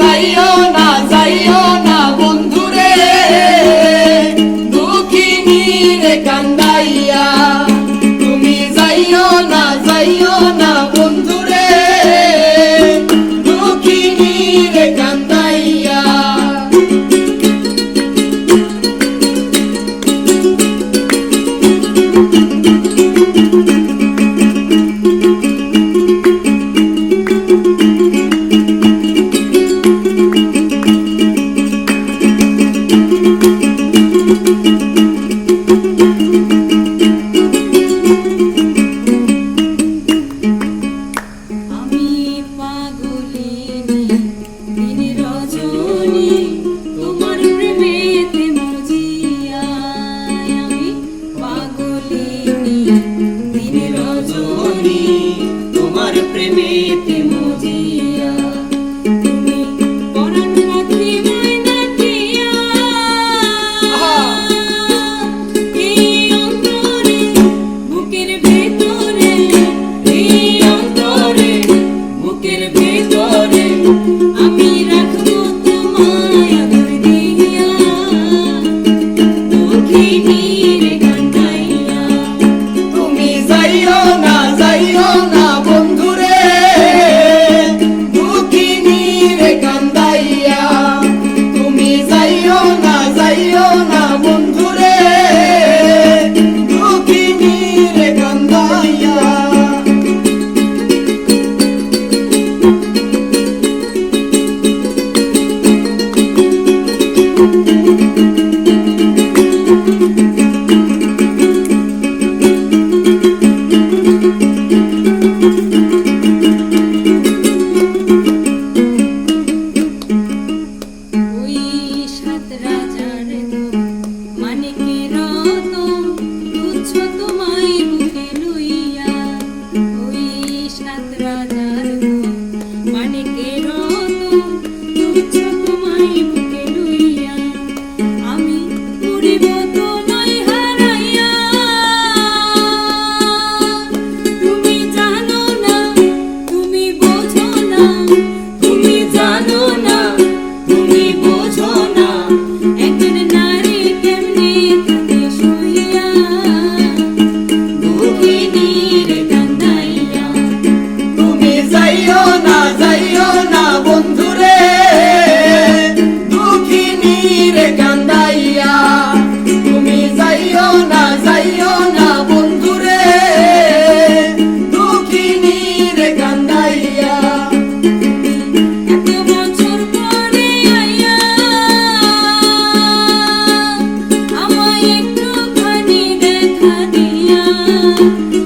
যাইও না যাইও না বন্ধুরে। দুঃখিনী রে কান্দাইয়া, তুমি যাইও না যাইও না বন্ধুরে। দুঃখিনী রে প্রেমেতে মজিয়া। তুমি পরাণ Música